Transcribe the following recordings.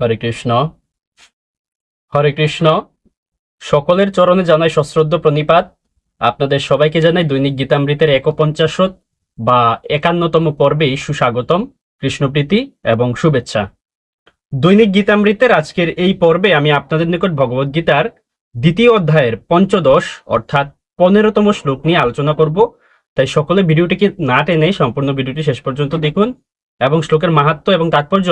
হরে কৃষ্ণ। হরে কৃষ্ণ। সকলের চরণে জানাই সশ্রদ্ধ প্রণিপাত। আপনাদের সবাইকে জানাই দৈনিক গীতামৃতের একপঞ্চাশত বা একান্নতম পর্বে সুস্বাগতম, কৃষ্ণপ্রীতি এবং শুভেচ্ছা। দৈনিক গীতামৃতের আজকের এই পর্বে আমি আপনাদের নিকট ভগবদ্গীতার দ্বিতীয় অধ্যায়ের পঞ্চদশ অর্থাৎ পনেরোতম শ্লোক নিয়ে আলোচনা করব। তাই সকলে ভিডিওটিকে না টেনে সম্পূর্ণ ভিডিওটি শেষ পর্যন্ত দেখুন। এবং শ্লোকের মাহাত্ম্য এবং তাৎপর্য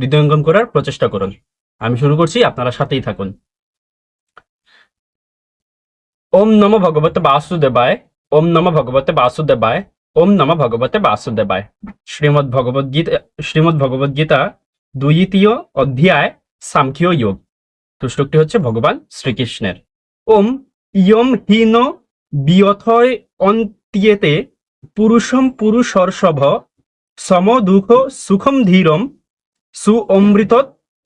হৃদয়ঙ্গম করার প্রচেষ্টা করুন। আমি শুরু করছি, আপনারা সাথেই থাকুন। ওম নম ভগবতে বাসুদেবায়, ওম নম ভগবতে বাসুদেবায়, ওম নম ভগবতে বাসুদেবায়। শ্রীমদ্ ভগবদ গীতা, শ্রীমদ্ ভগবদ গীতা দ্বিতীয় অধ্যায় সাংখ্য যোগ। তো শ্লোকটি হচ্ছে ভগবান শ্রীকৃষ্ণের। ওম ইয়ম হীন বিয়থয় অন্ত্যেতে পুরুষম পুরুষর্ষভ সম দুঃখ সুখম ধীরম সু অমৃত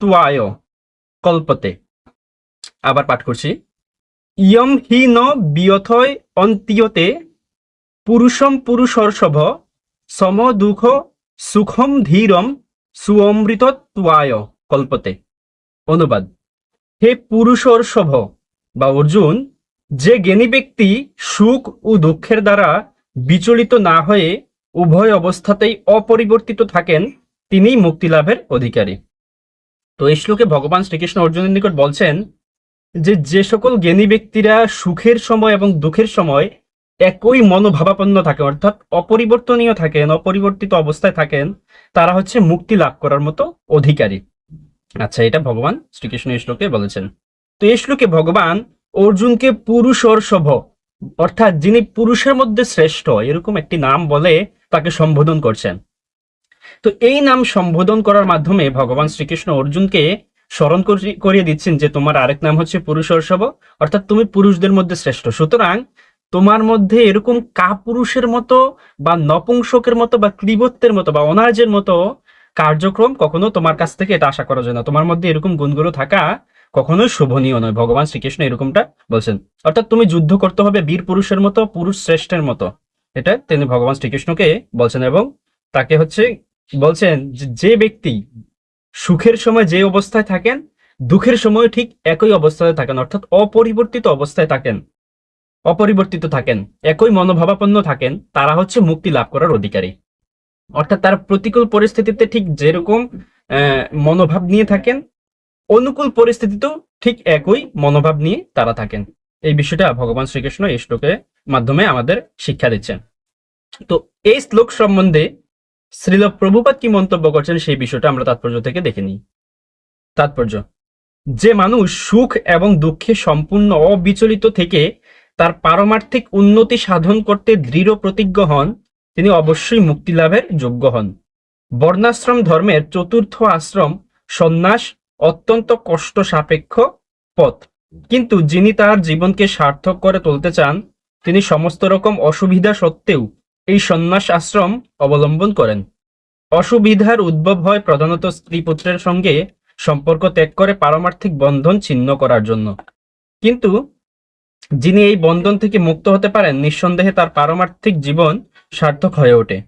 ত্বায় কল্পতে আবার পাঠ করছি ইয়ম হি ন বিয়থয় অন্ত্যতে পুরুষম পুরুষর্ষভ সম দুঃখ সুখম ধীরম সুঅমৃত ত্বায় কল্পতে অনুবাদ হে পুরুষর্ষভ, বা অর্জুন, যে জ্ঞানী ব্যক্তি সুখ ও দুঃখের দ্বারা বিচলিত না হয়ে উভয় অবস্থাতেই অপরিবর্তিত থাকেন তিনিই মুক্তি লাভের অধিকারী। তো এই শ্লোকে ভগবান শ্রীকৃষ্ণ অর্জুনের নিকট বলছেন যে যে সকল জ্ঞানী ব্যক্তিরা সুখের সময় এবং দুঃখের সময় একই মনোভাবাপন্ন থাকে অর্থাৎ অপরিবর্তনীয় থাকেন, অপরিবর্তিত অবস্থায় থাকেন, তারা হচ্ছে মুক্তি লাভ করার মতো অধিকারী। আচ্ছা এটা ভগবান শ্রীকৃষ্ণ এই শ্লোকে বলেছেন। তো এই শ্লোকে ভগবান অর্জুনকে পুরুষর সভ অর্থাৎ যিনি পুরুষের মধ্যে শ্রেষ্ঠ, এরকম একটি নাম বলে তাকে সম্বোধন করছেন। তো এই নাম সম্বোধন করার মাধ্যমে ভগবান শ্রীকৃষ্ণ অর্জুনকে স্মরণ করিয়ে দিচ্ছেন যে তোমার আরেক নাম হচ্ছে পুরুষর্ষভ অর্থাৎ তুমি পুরুষদের মধ্যে শ্রেষ্ঠ। সুতরাং তোমার মধ্যে এরকম কাপুরুষের মতো বা নপুংসকের মতো বা ক্লিবত্বের মতো বা অনার্যের মতো কার্যক্রম কখনো তোমার কাছ থেকে এটা আশা করা যায় না। তোমার মধ্যে এরকম গুণগুলো থাকা কখনোই শোভনীয় নয়। ভগবান শ্রীকৃষ্ণ এরকমটা বলছেন। অর্থাৎ তুমি যুদ্ধ করতে হবে বীর পুরুষের মতো, পুরুষ শ্রেষ্ঠের মতো। এটা তিনি ভগবান শ্রীকৃষ্ণকে বলছেন এবং তাকে হচ্ছে বলছেন যে ব্যক্তি সুখের সময় যে অবস্থায় থাকেন, দুঃখের সময় ঠিক একই অবস্থায় থাকেন, অর্থাৎ অপরিবর্তিত অবস্থায় থাকেন, অপরিবর্তিত থাকেন, একই মনোভাবাপন্ন থাকেন, তারা হচ্ছে মুক্তি লাভ করার অধিকারী। অর্থাৎ তারা প্রতিকূল পরিস্থিতিতে ঠিক যেরকম মনোভাব নিয়ে থাকেন, অনুকূল পরিস্থিতিতেও ঠিক একই মনোভাব নিয়ে তারা থাকেন। এই বিষয়টা ভগবান শ্রীকৃষ্ণ এই শ্লোকের মাধ্যমে আমাদের শিক্ষা দিচ্ছেন। তো এই শ্লোক সম্বন্ধে শ্রীল প্রভুপাত কি মন্তব্য করছেন সেই বিষয়টা আমরা তাৎপর্য থেকে দেখে নিই। তাৎপর্য, যে মানুষ সুখ এবং দুঃখে সম্পূর্ণ অবিচলিত থেকে তার পারমার্থিক উন্নতি সাধন করতে দৃঢ় প্রতিজ্ঞ হন, তিনি অবশ্যই মুক্তি লাভের যোগ্য হন। বর্ণাশ্রম ধর্মের চতুর্থ আশ্রম সন্ন্যাস অত্যন্ত কষ্ট সাপেক্ষ পথ। কিন্তু যিনি তার জীবনকে সার্থক করে তুলতে চান তিনি সমস্ত রকম অসুবিধা সত্ত্বেও এই সন্ন্যাস আশ্রম অবলম্বন করেন। অসুবিধার উদ্ভব হয় প্রধানত স্ত্রী পুত্রের সঙ্গে সম্পর্ক ত্যাগ করে পারমার্থিক বন্ধন ছিন্ন করার জন্য। কিন্তু যিনি এই বন্ধন থেকে মুক্ত হতে পারেন, নিঃসন্দেহে তার পারমার্থিক জীবন সার্থক হয়ে ওঠে।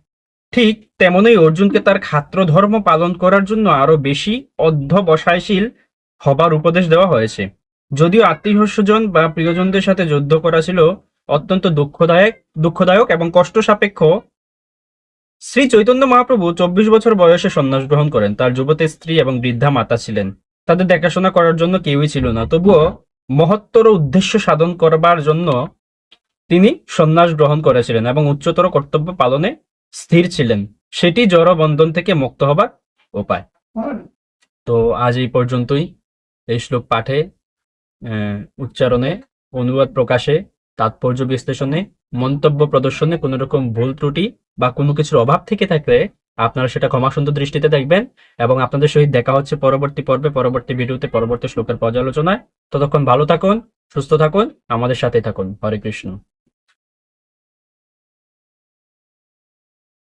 ঠিক তেমনই অর্জুনকে তার খাত্র ধর্ম পালন করার জন্য আরও বেশি অধ্যবসায়শীল হবার উপদেশ দেওয়া হয়েছে। যদিও আত্মীয় স্বজন বা প্রিয়জনদের সাথে যুদ্ধ করা ছিল অত্যন্ত দুঃখদায়ক দুঃখদায়ক এবং কষ্ট সাপেক্ষ শ্রী চৈতন্য মহাপ্রভু চব্বিশ বছর বয়সে সন্ন্যাস গ্রহণ করেন। তার যুবতী স্ত্রী এবং বৃদ্ধা মাতা ছিলেন। তাদের দেখাশোনা করার জন্য কেউই ছিল না। তবুও মহত্তর উদ্দেশ্য সাধন করবার জন্য তিনি সন্ন্যাস গ্রহণ করেছিলেন এবং উচ্চতর কর্তব্য পালনে স্থির ছিলেন। সেটি জড় বন্ধন থেকে মুক্ত হবার উপায়। তো আজ এই পর্যন্তই। এই শ্লোক পাঠে উচ্চারণে অনুবাদ প্রকাশে তাৎপর্য বিশ্লেষণে, মন্তব্য প্রদর্শনে কোনো রকম ভুল ত্রুটি বা কোনো কিছুর অভাব থেকে থাকলে আপনারা সেটা ক্ষমাসুন্দর দৃষ্টিতে দেখবেন এবং আপনাদের সহিত দেখা হচ্ছে পরবর্তী পর্বে, পরবর্তী ভিডিওতে, পরবর্তী শ্লোকের পর্যালোচনায়। ততক্ষণ ভালো থাকুন, সুস্থ থাকুন, আমাদের সাথেই থাকুন। হরে কৃষ্ণ।